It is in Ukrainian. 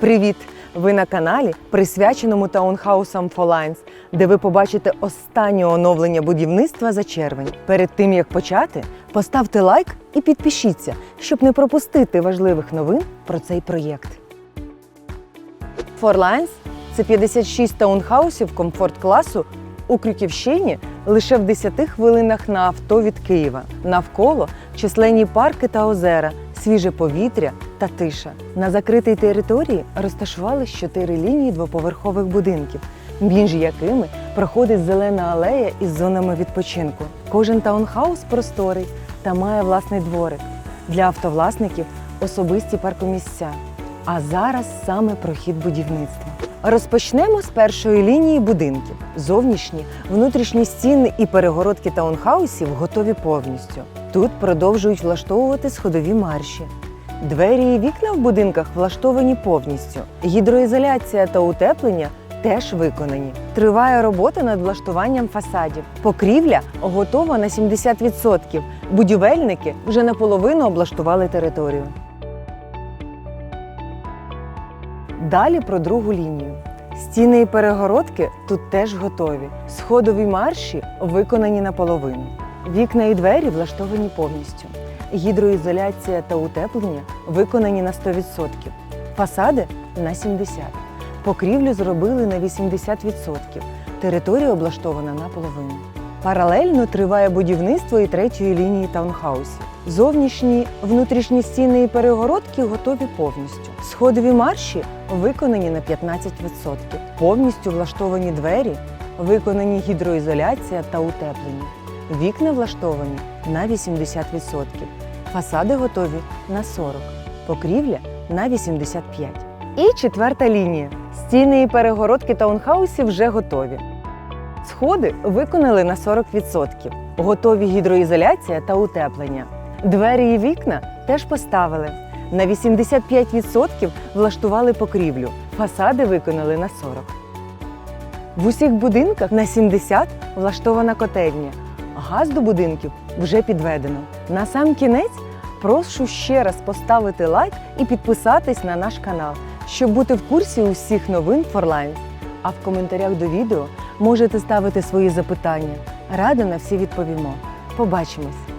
Привіт! Ви на каналі, присвяченому таунхаусам Фолайнс, де ви побачите останнє оновлення будівництва за червень. Перед тим як почати, поставте лайк і підпишіться, щоб не пропустити важливих новин про цей проєкт. Форлайнс це 56 таунхаусів комфорт-класу у Крюківщині лише в 10 хвилинах на авто від Києва. Навколо численні парки та озера, свіже повітря та тиша. На закритій території розташувались чотири лінії двоповерхових будинків, між якими проходить зелена алея із зонами відпочинку. Кожен таунхаус просторий та має власний дворик. Для автовласників особисті паркомісця. А зараз саме про хід будівництва. Розпочнемо з першої лінії будинків. Зовнішні, внутрішні стіни і перегородки таунхаусів готові повністю. Тут продовжують влаштовувати сходові марші. Двері і вікна в будинках влаштовані повністю. Гідроізоляція та утеплення теж виконані. Триває робота над влаштуванням фасадів. Покрівля готова на 70%. Будівельники вже наполовину облаштували територію. Далі про другу лінію. Стіни і перегородки тут теж готові. Сходові марші виконані наполовину. Вікна і двері влаштовані повністю. Гідроізоляція та утеплення виконані на 100%. Фасади на 70%. Покрівлю зробили на 80%. Територія облаштована наполовину. Паралельно триває будівництво і третьої лінії таунхаусів. Зовнішні, внутрішні стіни і перегородки готові повністю. Сходові марші виконані на 15%. Повністю влаштовані двері, виконані гідроізоляція та утеплення. Вікна влаштовані на 80%. Фасади готові на 40%. Покрівля на 85%. І четверта лінія. Стіни і перегородки таунхаусів вже готові. Сходи виконали на 40%. Готові гідроізоляція та утеплення. Двері і вікна теж поставили. На 85% влаштували покрівлю. Фасади виконали на 40%. В усіх будинках на 70% влаштована котельня. Газ до будинків вже підведено. На сам кінець прошу ще раз поставити лайк і підписатись на наш канал, щоб бути в курсі усіх новин Форлайн. А в коментарях до відео можете ставити свої запитання. Радо на всі відповімо. Побачимось!